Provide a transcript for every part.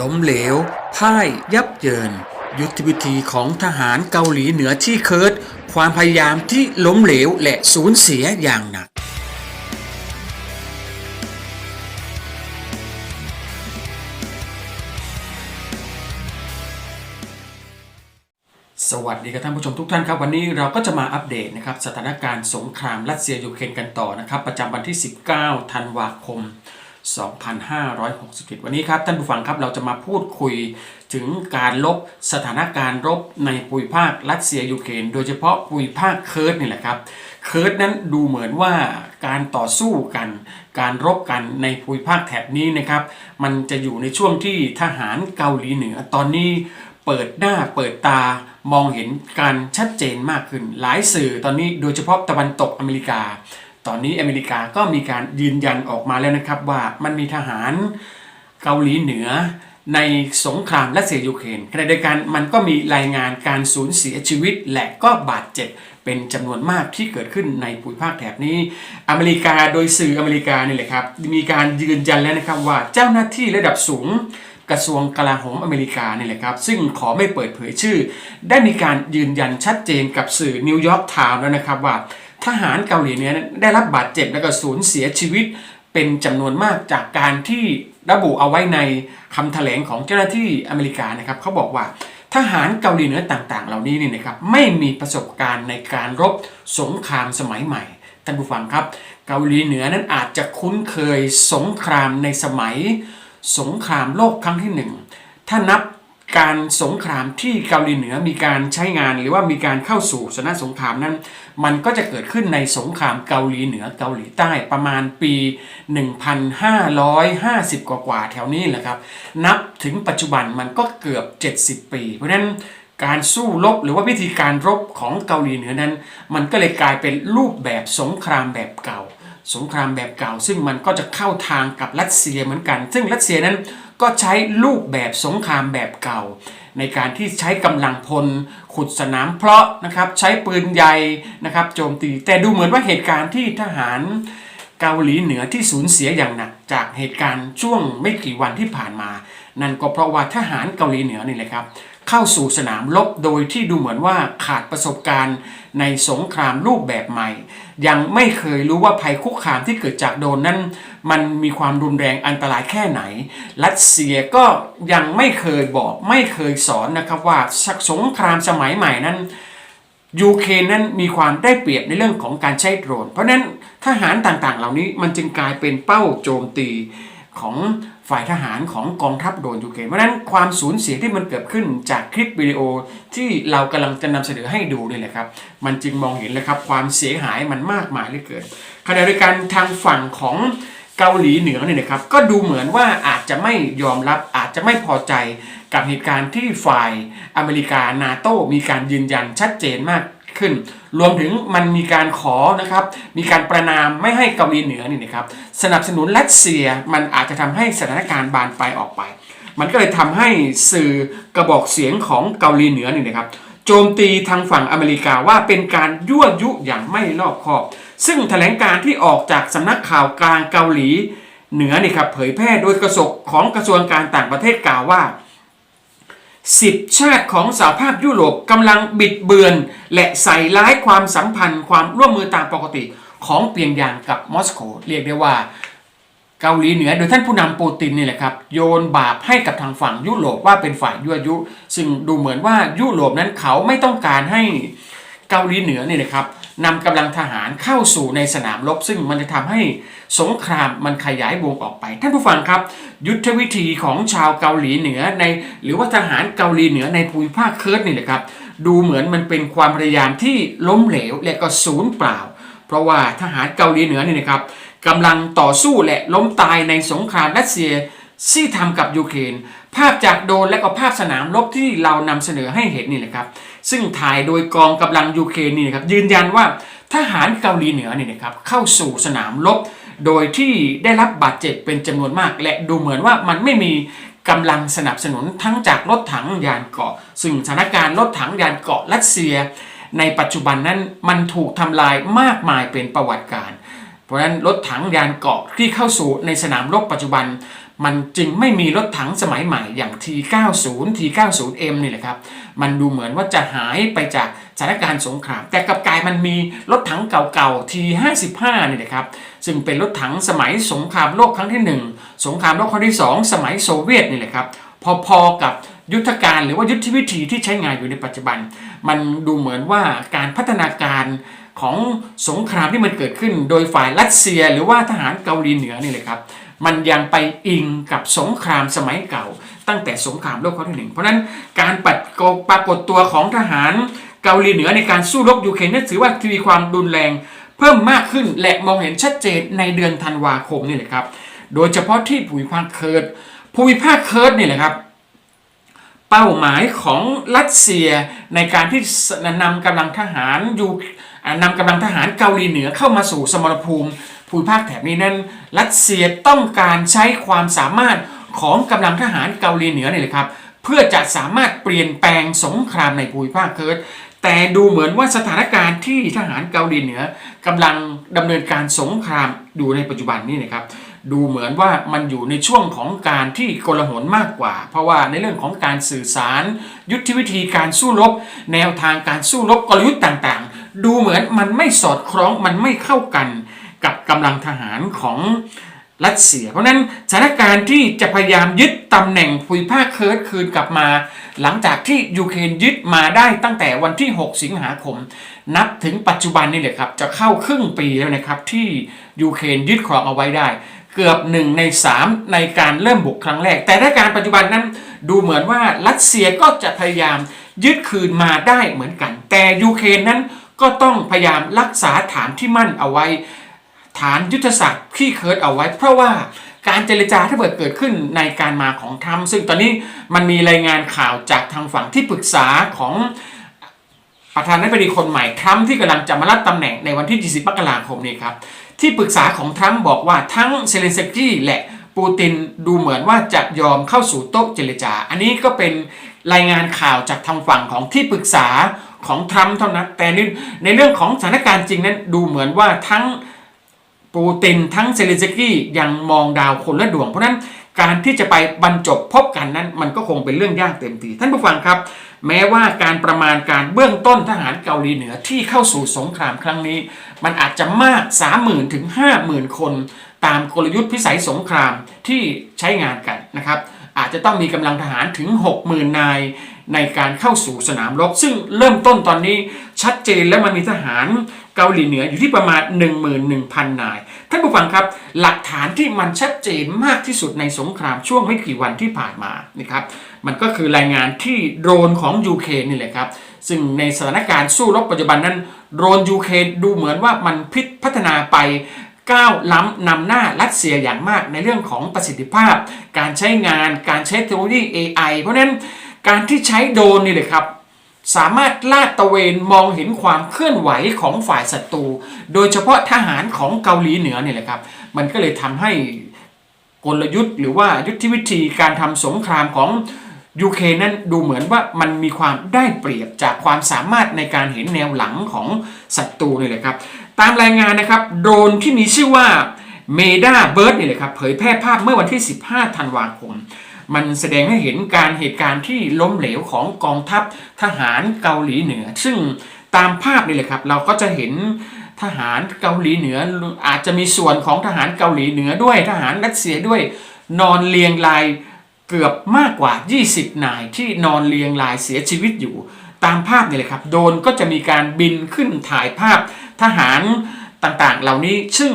ล้มเหลว พ่ายยับเยิน ยุทธวิธีของทหารเกาหลีเหนือที่เคิร์ดความพยายามที่ล้มเหลวและสูญเสียอย่างหนักสวัสดีครับท่านผู้ชมทุกท่านครับ วันนี้เราก็จะมาอัปเดตนะครับสถานการณ์สงครามรัสเซียยูเครนกันต่อนะครับ ประจำวันที่ 19 ธันวาคม 2567 วันนี้ครับท่านผู้ฟังครับเราจะมาพูดคุยถึงการลบสถานการณ์รบในภูมิภาครัสเซียยูเครนโดยเฉพาะภูมิภาคเคิร์ดนี่แหละครับเคิร์ดนั้นดูเหมือนว่าการต่อสู้กัน การรบกันในภูมิภาคแถบนี้นะครับมันจะอยู่ในช่วงที่ทหารเกาหลีเหนือตอนนี้เปิดหน้าเปิดตามองเห็นการชัดเจนมากขึ้น หลายสื่อตอนนี้โดยเฉพาะตะวันตกอเมริกา ตอนนี้อเมริกาก็มีการยืนยันออกมาแล้วนะครับว่ามันมีทหารเกาหลีเหนือในสงครามรัสเซียยูเครนขณะเดียวกันมันก็มีรายงานการสูญเสียชีวิตและก็บาดเจ็บเป็นจำนวนมากที่เกิดขึ้นในภูมิภาคแถบนี้ อเมริกาโดยสื่ออเมริกานี่แหละครับมีการยืนยันแล้วนะครับว่าเจ้าหน้าที่ระดับสูงกระทรวงกลาโหมอเมริกานี่แหละครับ ซึ่งขอไม่เปิดเผยชื่อ ได้มีการยืนยันชัดเจนกับสื่อนิวยอร์กไทม์แล้วนะครับว่า ทหารเกาหลีเหนือนั้นได้รับบาดเจ็บและก็สูญเสียชีวิตเป็นจำนวนมากจากการที่ระบุเอาไว้ในคำแถลงของเจ้าหน้าที่อเมริกานะครับเขาบอกว่าทหารเกาหลีเหนือต่างๆ เหล่านี้นี่นะครับไม่มีประสบการณ์ในการรบสงครามสมัยใหม่ท่านผู้ฟังครับ เกาหลีเหนือนั้นอาจจะคุ้นเคยสงครามในสมัย สงครามโลกครั้งที่หนึ่งถ้านับ การสงครามที่เกาหลีเหนือมีการใช้งานหรือว่ามีการเข้าสู่สนามสงครามนั้น มันก็จะเกิดขึ้นในสงครามเกาหลีเหนือเกาหลีใต้ประมาณปี 1550 กว่ากว่าๆแถวนี้แหละครับ นับถึงปัจจุบันมันก็เกือบ 70 ปี เพราะฉะนั้นการสู้รบหรือว่าวิธีการรบของเกาหลีเหนือนั้น มันก็เลยกลายเป็นรูปแบบสงครามแบบเก่า สงครามแบบเก่า ซึ่งมันก็จะเข้าทางกับรัสเซียเหมือนกัน ซึ่งรัสเซียนั้น ก็ใช้รูปแบบสงครามแบบเก่า ในการที่ใช้กำลังพล ขุดสนามเพาะนะครับใช้ปืนใหญ่นะครับโจมตี แต่ดูเหมือนว่าเหตุการณ์ที่ทหารเกาหลีเหนือที่สูญเสียอย่างหนัก จากเหตุการณ์ช่วงไม่กี่วันที่ผ่านมา นั่นก็เพราะว่าทหารเกาหลีเหนือนี่แหละครับเข้าสู่สนามรบโดยที่ดูเหมือนว่าขาดประสบการณ์ในสงครามรูปแบบใหม่ ยังไม่เคยรู้ว่าภัยคุกคามที่เกิดจากโดรนนั้น มันมีความรุนแรงอันตรายแค่ไหน รัสเซียก็ยังไม่เคยบอกไม่เคยสอนนะครับว่าสงครามสมัยใหม่นั้นยูเครนนั้นมีความได้เปรียบในเรื่องของการใช้โดรน เพราะนั้นทหารต่างๆ เหล่านี้มันจึงกลายเป็นเป้าโจมตีของ ฝ่ายทหารของกองทัพโดนยูเครนเพราะนั้นความสูญเสียที่มันเกิดขึ้นจากคลิปวิดีโอที่เรากำลังจะนำเสนอให้ดูนี่แหละครับ มันจึงมองเห็นเลยครับความเสียหายมันมากมายเหลือเกินขณะเดียวกันทางฝั่งของ เกาหลีเหนือเนี่ยนะครับก็ดูเหมือนว่าอาจจะไม่ยอมรับอาจจะไม่พอใจกับเหตุการณ์ที่ฝ่ายอเมริกานาโตมีการยืนยันชัดเจนมากขึ้น รวมถึงมันมีการขอนะครับมีการประนามไม่ให้เกาหลีเหนือนี่นะครับสนับสนุนรัสเซียมันอาจจะทำให้สถานการณ์บานปลายออกไป มันก็เลยทำให้สื่อกระบอกเสียงของเกาหลีเหนือนี่นะครับโจมตีทางฝั่งอเมริกาว่าเป็นการยั่วยุอย่างไม่รอบคอบ ซึ่งแถลงการที่ออกจากสำนักข่าวกลางเกาหลี เหนือนี่ครับเผยแพร่โดยกระทรวงของกระทรวงการต่างประเทศกล่าวว่าสิบชาติของสหภาพยุโรปกำลังบิดเบือน และใส่ร้ายความสัมพันธ์ ความร่วมมือตามปกติของเปียงยางกับมอสโกเรียกได้ว่าเกาหลีเหนือโดยท่านผู้นำปูตินนี่แหละครับโยนบาปให้กับทางฝั่งยุโรปว่าเป็นฝ่ายยั่วยุ ซึ่งดูเหมือนว่ายุโรปนั้นเขาไม่ต้องการให้เกาหลีเหนือนี่นะครับ นำกำลังทหารเข้าสู่ในสนามรบ ซึ่งมันจะทำให้สงครามมันขยายวงออกไป ท่านผู้ฟังครับ ยุทธวิธีของชาวเกาหลีเหนือใน หรือว่าทหารเกาหลีเหนือในภูมิภาคเคิร์ดนี่แหละครับ ดูเหมือนมันเป็นความพยายามที่ล้มเหลวและก็สูญเปล่า เพราะว่าทหารเกาหลีเหนือนี่นะครับกำลังต่อสู้และล้มตายในสงครามรัสเซียที่ทำกับยูเครนภาพจากโดรนและก็ภาพสนามรบที่เรานำเสนอให้เห็นนี่แหละครับ ซึ่งถ่ายโดยกองกำลังยูเครนนี่นะครับยืนยันว่าทหารเกาหลีเหนือนี่นะครับเข้าสู่สนามรบโดยที่ได้รับบาดเจ็บเป็นจำนวนมาก และดูเหมือนว่ามันไม่มีกำลังสนับสนุนทั้งจากรถถังยานเกราะ ซึ่งสถานการณ์รถถังยานเกราะรัสเซีย ในปัจจุบันนั้นมันถูกทำลายมากมายเป็นประวัติการ เพราะฉะนั้นรถถังยานเกราะที่เข้าสู่ในสนามรบปัจจุบัน มันจึงไม่มีรถถังสมัยใหม่อย่าง T90 T90M นี่แหละครับ มันดูเหมือนว่าจะหายไปจากสถานการณ์สงคราม แต่กับกลายมันมีรถถังเก่าๆ T55 นี่แหละครับ ซึ่งเป็นรถถังสมัยสงครามโลกครั้งที่ 1 สงครามโลกครั้งที่ 2 สมัยโซเวียตนี่แหละครับ พอๆกับยุทธการหรือว่ายุทธวิธีที่ใช้งานอยู่ในปัจจุบัน มันดูเหมือนว่าการพัฒนาการของสงครามที่มันเกิดขึ้น โดยฝ่ายรัสเซีย หรือว่าทหารเกาหลีเหนือนี่เลยครับ มันยังไปอิงกับสงครามสมัยเก่า ตั้งแต่สงครามโลกครั้งที่หนึ่งเพราะนั้นการปัดปรากฏตัวของทหารเกาหลีเหนือในการสู้รบยูเครนนั้นถือว่าทีความรุนแรงเพิ่มมากขึ้นและมองเห็นชัดเจนในเดือนธันวาคมนี่แหละครับ โดยเฉพาะที่ภูมิภาคเคิร์ดภูมิภาคเคิร์ดนี่แหละครับเป้าหมายของรัสเซียในการที่นำกำลังทหารยูอ่านำกำลังทหารเกาหลีเหนือเข้ามาสู่สมรภูมิ ภูมิภาคแถบนี้นั้น รัสเซียต้องการใช้ความสามารถของกำลังทหารเกาหลีเหนือนี่แหละครับ เพื่อจะสามารถเปลี่ยนแปลงสงครามในภูมิภาคเคิร์ดแต่ดูเหมือนว่าสถานการณ์ที่ทหารเกาหลีเหนือกำลังดำเนินการสงครามอยู่ในปัจจุบันนี้นะครับดูเหมือนว่ามันอยู่ในช่วงของการที่โกลาหลมากกว่า เพราะว่าในเรื่องของการสื่อสาร ยุทธวิธีการสู้รบ แนวทางการสู้รบกลยุทธ์ต่างๆ ดูเหมือนมันไม่สอดคล้องมันไม่เข้ากัน กับกำลังทหารของรัสเซีย เพราะนั้นสถานการณ์ที่จะพยายามยึดตำแหน่งภูมิภาคเคิร์ดคืนกลับมา หลังจากที่ยูเครนยึดมาได้ตั้งแต่วันที่ 6 สิงหาคม นับถึงปัจจุบันนี่เลยครับ จะเข้าครึ่งปีแล้วนะครับ ที่ยูเครนยึดครองเอาไว้ได้ เกือบหนึ่งใน 3 ในการเริ่มบุกครั้งแรก แต่ถ้าการปัจจุบันนั้นดูเหมือนว่ารัสเซียก็จะพยายามยึดคืนมาได้เหมือนกัน แต่ยูเครนนั้นก็ต้องพยายามรักษาฐานที่มั่นเอาไว้ ฐานยุทธศาสตร์ที่เคิร์ดเอาไว้ เพราะว่าการเจรจาถ้าเกิดเกิดขึ้นในการมาของทรัมป์ซึ่งตอนนี้มันมีรายงานข่าวจากทางฝั่งที่ปรึกษาของประธานาธิบดีคนใหม่ทรัมป์ที่กำลังจะมารับตำแหน่งในวันที่ 20มกราคมนี้ครับที่ปรึกษาของทรัมป์บอกว่าทั้งเซเลนสกี้และปูตินดูเหมือนว่าจะยอมเข้าสู่โต๊ะเจรจา อันนี้ก็เป็นรายงานข่าวจากทางฝั่งของที่ปรึกษาของทรัมป์เท่านั้นแต่ในเรื่องของสถานการณ์จริงนั้นดูเหมือนว่าทั้ง ปูตินทั้งเซเลนสกี้ยังมองดาวคนละดวง เพราะนั้นการที่จะไปบรรจบพบกันนั้น มันก็คงเป็นเรื่องยากเต็มที ท่านผู้ฟังครับ แม้ว่าการประมาณการเบื้องต้นทหารเกาหลีเหนือที่เข้าสู่สงครามครั้งนี้ มันอาจจะมาก 30,000 ถึง 50,000 คน ตามกลยุทธ์พิสัยสงครามที่ใช้งานกันนะครับอาจจะต้องมีกำลังทหารถึง 60,000 นายในการเข้าสู่สนามรบ ซึ่งเริ่มต้นตอนนี้ชัดเจนแล้วมันมีทหารเกาหลีเหนืออยู่ที่ประมาณ 11,000 นาย ท่านผู้ฟังครับ หลักฐานที่มันชัดเจนมากที่สุดในสงครามช่วงไม่กี่วันที่ผ่านมานะครับมันก็คือรายงานที่โดรนของยูเครนนี่แหละครับ ซึ่งในสถานการณ์สู้รบปัจจุบันนั้นโดรนยูเครนดูเหมือนว่ามันพิพัฒนาไปก้าวล้ำนำหน้ารัสเซียอย่างมากในเรื่องของประสิทธิภาพ การใช้งานการใช้เทคโนโลยี AI เพราะนั้น การที่ใช้โดนนี่เลยครับ สามารถลาดตระเวนมองเห็นความเคลื่อนไหวของฝ่ายศัตรู โดยเฉพาะทหารของเกาหลีเหนือเนี่ยแหละครับ มันก็เลยทำให้กลยุทธ์หรือว่ายุทธวิธีการทำสงครามของยูเคนนั้นดูเหมือนว่ามันมีความได้เปรียบจากความสามารถในการเห็นแนวหลังของศัตรูนี่แหละครับ ตามรายงานนะครับ โดรนที่มีชื่อว่าเมดาเบิร์ดนี่แหละครับ เผยแพร่ภาพเมื่อวันที่ 15 ธันวาคม มันแสดงให้เห็นการเหตุการณ์ที่ล้มเหลวของกองทัพทหารเกาหลีเหนือ ซึ่งตามภาพนี่แหละครับ เราก็จะเห็นทหารเกาหลีเหนืออาจจะมีส่วนของทหารเกาหลีเหนือด้วยทหารรัสเซียด้วยนอนเรียงรายเกือบมากกว่า 20 นายที่นอนเรียงรายเสียชีวิตอยู่ ตามภาพนี่แหละครับ โดนก็จะมีการบินขึ้นถ่ายภาพทหารต่างๆ เหล่านี้ซึ่ง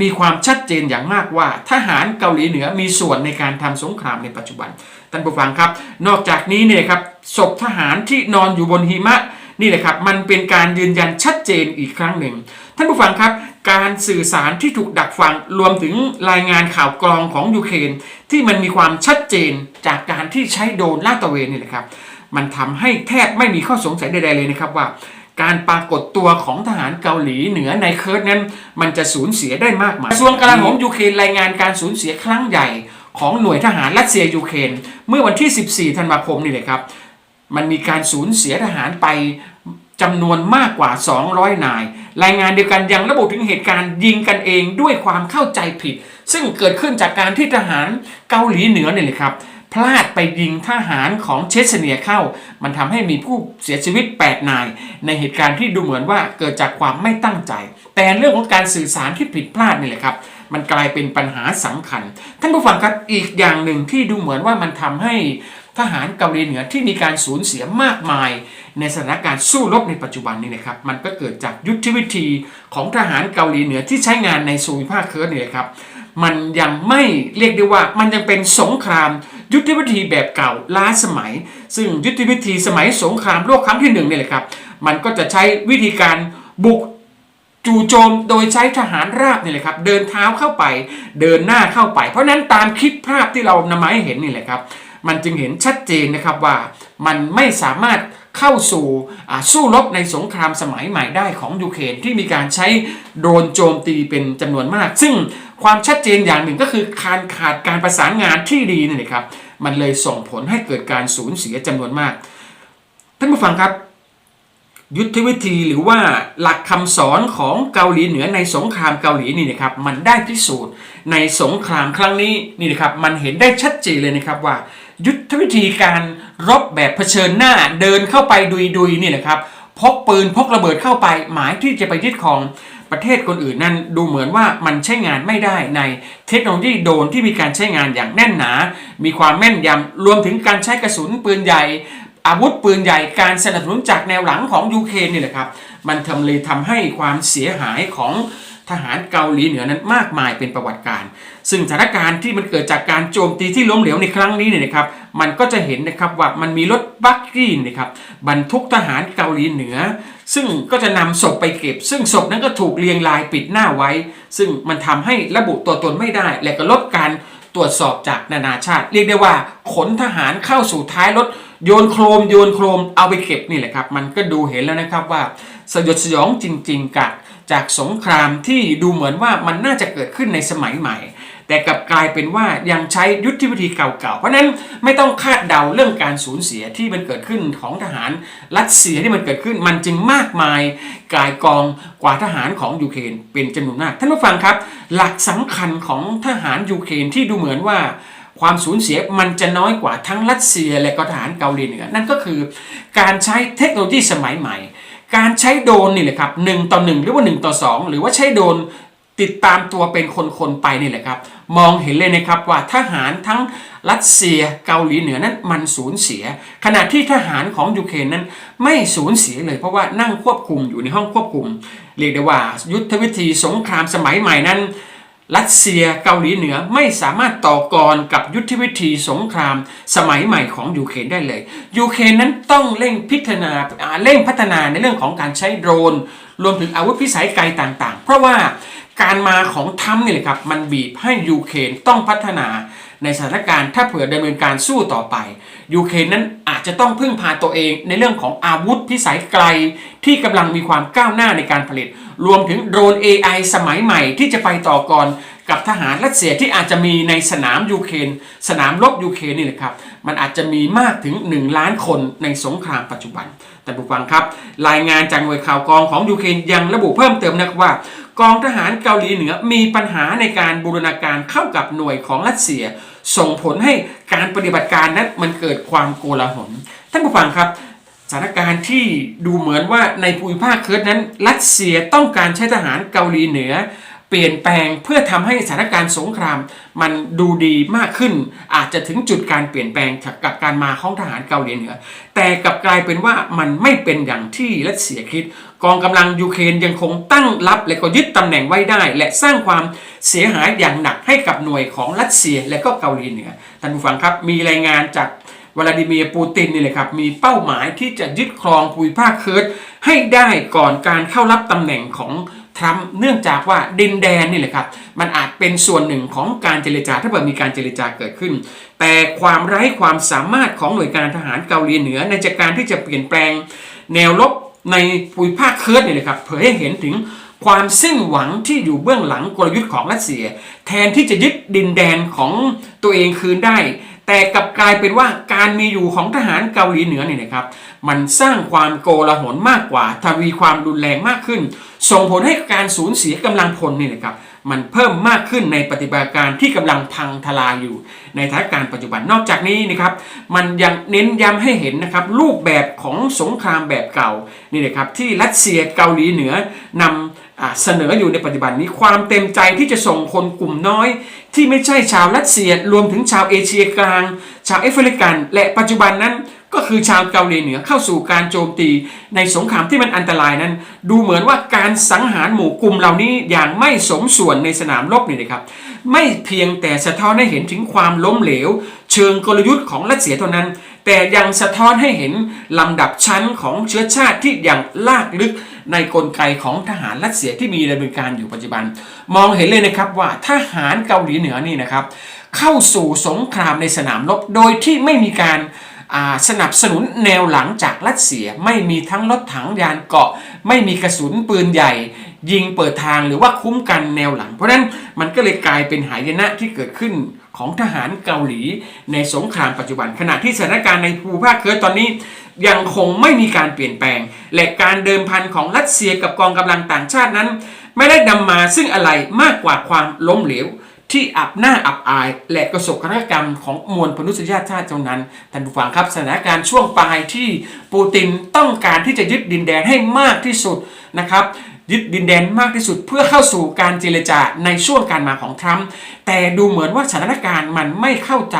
มีความชัดเจนอย่างมากว่า ทหารเกาหลีเหนือมีส่วนในการทำสงครามในปัจจุบันท่านผู้ฟังครับ นอกจากนี้เนี่ยครับศพทหารที่นอนอยู่บนหิมะนี่แหละครับมันเป็นการยืนยันชัดเจนอีกครั้งหนึ่ง ท่านผู้ฟังครับ การสื่อสารที่ถูกดักฟังรวมถึงรายงานข่าวกรองของยูเครนที่มันมีความชัดเจนจากการที่ใช้โดรนลาดตระเวนนี่แหละครับมันทำให้แทบไม่มีข้อสงสัยใดๆเลยนะครับว่า การปรากฏตัวของทหารเกาหลีเหนือในเคิร์ดนั้น มันจะสูญเสียได้มากมายกระทรวงกลาโหมยูเครนรายงานการสูญเสียครั้งใหญ่ของหน่วยทหารรัสเซียยูเครนเมื่อวันที่ 14 ธันวาคมนี่เลยครับ มันมีการสูญเสียทหารไปจำนวนมากกว่า 200 นาย รายงานเดียวกันยังระบุถึงเหตุการณ์ยิงกันเองด้วยความเข้าใจผิด ซึ่งเกิดขึ้นจากการที่ทหารเกาหลีเหนือนี่ยเลยครับ พลาดไปยิงทหารของเชสเนียเข้า มันทำให้มีผู้เสียชีวิต 8 นาย ในเหตุการณ์ที่ดูเหมือนว่าเกิดจากความไม่ตั้งใจ แต่เรื่องของการสื่อสารที่ผิดพลาดนี่แหละครับ มันกลายเป็นปัญหาสำคัญ ท่านผู้ฟังครับอีกอย่างหนึ่งที่ดูเหมือนว่ามันทำให้ทหารเกาหลีเหนือที่มีการสูญเสียมากมาย ในสถานการณ์สู้รบในปัจจุบันนี้นะครับ มันก็เกิดจากยุทธวิธีของทหารเกาหลีเหนือที่ใช้งานในซูมิภาคเคิร์ดเนี่ยครับ มันยังไม่เรียกได้ว่ามันยังเป็นสงคราม ยุทธวิธีแบบเก่าล้าสมัย ซึ่งยุทธวิธีสมัยสงครามโลกครั้งที่หนึ่งนี่แหละครับ มันก็จะใช้วิธีการบุกจู่โจมโดยใช้ทหารราบนี่แหละครับ เดินเท้าเข้าไป เดินหน้าเข้าไป เพราะนั้นตามคลิปภาพที่เรานำมาให้เห็นนี่แหละครับ มันจึงเห็นชัดเจนนะครับว่ามันไม่สามารถเข้าสู่สู้รบในสงครามสมัยใหม่ได้ของยูเครนที่มีการใช้โดรนโจมตีเป็นจำนวนมาก ซึ่ง ความชัดเจนอย่างหนึ่งก็คือการขาดการประสานงานที่ดีนี่แหละครับ มันเลยส่งผลให้เกิดการสูญเสียจำนวนมาก ท่านผู้ฟังครับ ยุทธวิธีหรือว่าหลักคำสอนของเกาหลีเหนือในสงครามเกาหลีนี่นะครับ มันได้พิสูจน์ในสงครามครั้งนี้นี่นะครับ มันเห็นได้ชัดเจนเลยนะครับว่า ยุทธวิธีการรบแบบเผชิญหน้าเดินเข้าไปดุยดุยๆนี่แหละครับพกปืนพกระเบิดเข้าไปหมายที่จะไปยึดของ ประเทศคนอื่นนั้นดูเหมือนว่ามันใช้งานไม่ได้ในเทคโนโลยีโดนที่มีการใช้งานอย่างแน่นหนา มีความแม่นยำรวมถึงการใช้กระสุนปืนใหญ่ อาวุธปืนใหญ่การสนับสนุนจากแนวหลังของยูเครนนี่แหละครับ มันทำเลยทำให้ความเสียหายของ ทหารเกาหลีเหนือนั้นมากมายเป็นประวัติการ ซึ่งสถานการณ์ที่มันเกิดจากการโจมตีที่ล้มเหลวในครั้งนี้เนี่ยนะครับ มันก็จะเห็นนะครับว่ามันมีรถบัคกี้นะครับบรรทุกทหารเกาหลีเหนือ ซึ่งก็จะนำศพไปเก็บ ซึ่งศพนั้นก็ถูกเรียงรายปิดหน้าไว้ ซึ่งมันทำให้ระบุตัวตนไม่ได้ และก็ลดการตรวจสอบจากนานาชาติ เรียกได้ว่าขนทหารเข้าสู่ท้ายรถโยนโครมโยนโครมเอาไปเก็บนี่แหละครับ มันก็ดูเห็นแล้วนะครับว่าสยดสยองจริง ๆกับ จากสงครามที่ดูเหมือนว่ามันน่าจะเกิดขึ้นในสมัยใหม่ แต่กลับกลายเป็นว่ายังใช้ยุทธวิธีเก่าๆ เพราะฉะนั้นไม่ต้องคาดเดาเรื่องการสูญเสียที่มันเกิดขึ้นของทหารรัสเซียที่มันเกิดขึ้นมันจึงมากมายกายกองกว่าทหารของยูเครนเป็นจำนวนมากท่านผู้ฟังครับ หลักสำคัญของทหารยูเครนที่ดูเหมือนว่าความสูญเสียมันจะน้อยกว่าทั้งรัสเซียและก็ทหารเกาหลีเหนือนั่นก็คือการใช้เทคโนโลยีสมัยใหม่ การใช้โดนนี่แหละครับหนึ่งต่อหนึ่งหรือว่าหนึ่งต่อสองหรือว่าใช้โดนติดตามตัวเป็นคนๆไปนี่แหละครับ มองเห็นเลยนะครับว่าทหารทั้งรัสเซียเกาหลีเหนือนั้นมันสูญเสีย ขณะที่ทหารของยูเครนนั้นไม่สูญเสียเลยเพราะว่านั่งควบคุมอยู่ในห้องควบคุม เรียกได้ว่ายุทธวิธีสงครามสมัยใหม่นั้น รัสเซียเกาหลีเหนือไม่สามารถต่อกรกับยุทธวิธีสงครามสมัยใหม่ของยูเครนได้เลยยูเครนนั้นต้องเร่งพิจารณาเร่งพัฒนาในเรื่องของการใช้โดรน รวมถึงอาวุธพิสัยไกลต่างๆ เพราะว่าการมาของทรัมนี่แหละครับมันบีบให้ยูเครนต้องพัฒนาในสถานการณ์ถ้าเผื่อดำเนินการสู้ต่อไปยูเครนนั้นอาจจะต้องพึ่งพาตัวเองในเรื่องของอาวุธพิสัยไกลที่กำลังมีความก้าวหน้าในการผลิต รวมถึงโดรน AI สมัยใหม่ที่จะไปต่อกรกับทหารรัสเซียที่อาจจะมีในสนามยูเครนสนามรบยูเครนนี่แหละครับ มันอาจจะมีมากถึง 1 ล้านคนในสงครามปัจจุบัน แต่ผู้ฟังครับ รายงานจากหน่วยข่าวกองของยูเครนยังระบุเพิ่มเติมนะครับว่ากองทหารเกาหลีเหนือมีปัญหาในการบูรณาการเข้ากับหน่วยของรัสเซีย ส่งผลให้การปฏิบัติการนั้นมันเกิดความโกลาหลท่านผู้ฟังครับ สถานการณ์ที่ดูเหมือนว่าในภูมิภาคเคิร์ดนั้น รัสเซียต้องการใช้ทหารเกาหลีเหนือ เปลี่ยนแปลงเพื่อทำให้สถานการณ์สงคราม มันดูดีมากขึ้น อาจจะถึงจุดการเปลี่ยนแปลงกับการมาของทหารเกาหลีเหนือ แต่กลับกลายเป็นว่ามันไม่เป็นอย่างที่รัสเซียคิด กองกำลังยูเครนยังคงตั้งรับและก็ยึดตำแหน่งไว้ได้ และสร้างความเสียหายอย่างหนักให้กับหน่วยของรัสเซียและก็เกาหลีเหนือท่านผู้ฟังครับมีรายงานจาก วลาดิเมียร์ปูตินนี่แหละครับมีเป้าหมายที่จะยึดครองภูมิภาคเคิร์ดให้ได้ก่อนการเข้ารับตำแหน่งของทรัมป์เนื่องจากว่าดินแดนนี่แหละครับมันอาจเป็นส่วนหนึ่งของการเจรจาถ้าเกิดมีการเจรจาเกิดขึ้น แต่ความไร้ความสามารถของหน่วยการทหารเกาหลีเหนือในจากการที่จะเปลี่ยนแปลงแนวรบในภูมิภาคเคิร์ดนี่แหละครับเผยให้เห็นถึงความสิ้นหวังที่อยู่เบื้องหลังกลยุทธ์ของรัสเซีย แทนที่จะยึดดินแดนของตัวเองคืนได้ แต่กลับกลายเป็นว่าการมีอยู่ของทหารเกาหลีเหนือเนี่ยนะครับ มันสร้างความโกลาหลมากกว่าทวีความรุนแรงมากขึ้น ส่งผลให้การสูญเสียกำลังพลนี่นะครับมันเพิ่มมากขึ้นในปฏิบัติการที่กำลังพังทลายอยู่ ในสถานการณ์ปัจจุบันนอกจากนี้นะครับ มันยังเน้นย้ำให้เห็นนะครับรูปแบบของสงครามแบบเก่านี่นะครับที่รัสเซียเกาหลีเหนือนำอ่าเสนออยู่ในปัจจุบันนี้ความเต็มใจที่จะส่งคนกลุ่มน้อย ที่ไม่ใช่ชาวรัสเซียรวมถึงชาวเอเชียกลาง ชาวแอฟริกัน และปัจจุบันนั้นก็คือชาวเกาหลีเหนือเข้าสู่การโจมตีในสงครามที่มันอันตรายนั้น ดูเหมือนว่าการสังหารหมู่กลุ่มเหล่านี้อย่างไม่สมส่วนในสนามรบนี่นะครับ ไม่เพียงแต่สะท้อนให้เห็นถึงความล้มเหลว เชิงกลยุทธ์ของรัสเซียเท่านั้น แต่ยังสะท้อนให้เห็นลำดับชั้นของเชื้อชาติที่อย่างลากลึก ในกลไกของทหารรัสเซียที่มีดำเนินการอยู่ปัจจุบัน มองเห็นเลยนะครับว่าทหารเกาหลีเหนือนี่นะครับ เข้าสู่สงครามในสนามรบโดยที่ไม่มีการสนับสนุนแนวหลังจากรัสเซียไม่มีทั้งรถถังยานเกราะ ไม่มีกระสุนปืนใหญ่ ยิงเปิดทางหรือว่าคุ้มกันแนวหลัง เพราะฉะนั้นมันก็เลยกลายเป็นหายนะที่เกิดขึ้นของทหารเกาหลีในสงครามปัจจุบัน ขณะที่สถานการณ์ในภูมิภาคเคิร์ตอนนี้ ยังคงไม่มีการเปลี่ยนแปลง และการเดิมพันของรัสเซียกับกองกำลังต่างชาตินั้น ไม่ได้นำมาซึ่งอะไรมากกว่าความล้มเหลว ที่อับหน้าอับอาย และกระสบกรกรรมของมวลมนุษยชาติเท่านั้นท่านผู้ฟังครับสถานการณ์ช่วงปลายที่ปูตินต้องการที่จะยึดดินแดนให้มากที่สุดนะครับยึดดินแดนมากที่สุดเพื่อเข้าสู่การเจรจาในช่วงการมาของทรัมป์แต่ดูเหมือนว่าสถานการณ์มันไม่เข้าใจ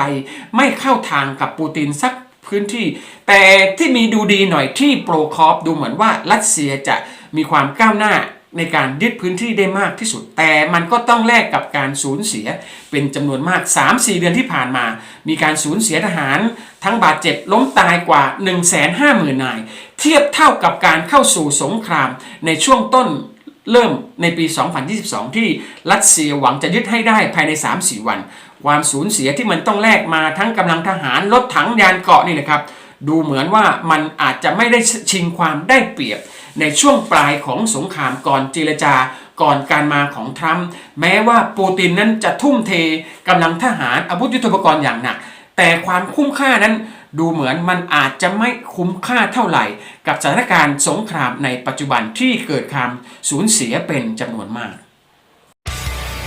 ไม่เข้าทางกับปูตินสัก พื้นที่ แต่ที่มีดูดีหน่อยที่โปรคอฟดูเหมือนว่ารัสเซียจะมีความก้าวหน้าในการยึดพื้นที่ได้มากที่สุด แต่มันก็ต้องแลกกับการสูญเสียเป็นจำนวนมาก 3-4 เดือนที่ผ่านมา มีการสูญเสียทหาร ทั้งบาดเจ็บล้มตายกว่า 150,000 นาย เทียบเท่ากับการเข้าสู่สงครามในช่วงต้นเริ่มในปี 2022 ที่รัสเซียหวังจะยึดให้ได้ภายใน 3-4 วัน ความสูญเสียที่มันต้องแลกมาทั้งกำลังทหารรถถังยานเกราะนี่นะครับ ดูเหมือนว่ามันอาจจะไม่ได้ชิงความได้เปรียบ ในช่วงปลายของสงครามก่อนเจรจาก่อนการมาของทรัมป์แม้ว่าปูตินนั้นจะทุ่มเทกำลังทหารอาวุธยุทโธปกรณ์อย่างหนัก แต่ความคุ้มค่านั้นดูเหมือนมันอาจจะไม่คุ้มค่าเท่าไหร่ กับสถานการณ์สงครามในปัจจุบันที่เกิดความสูญเสียเป็นจำนวนมาก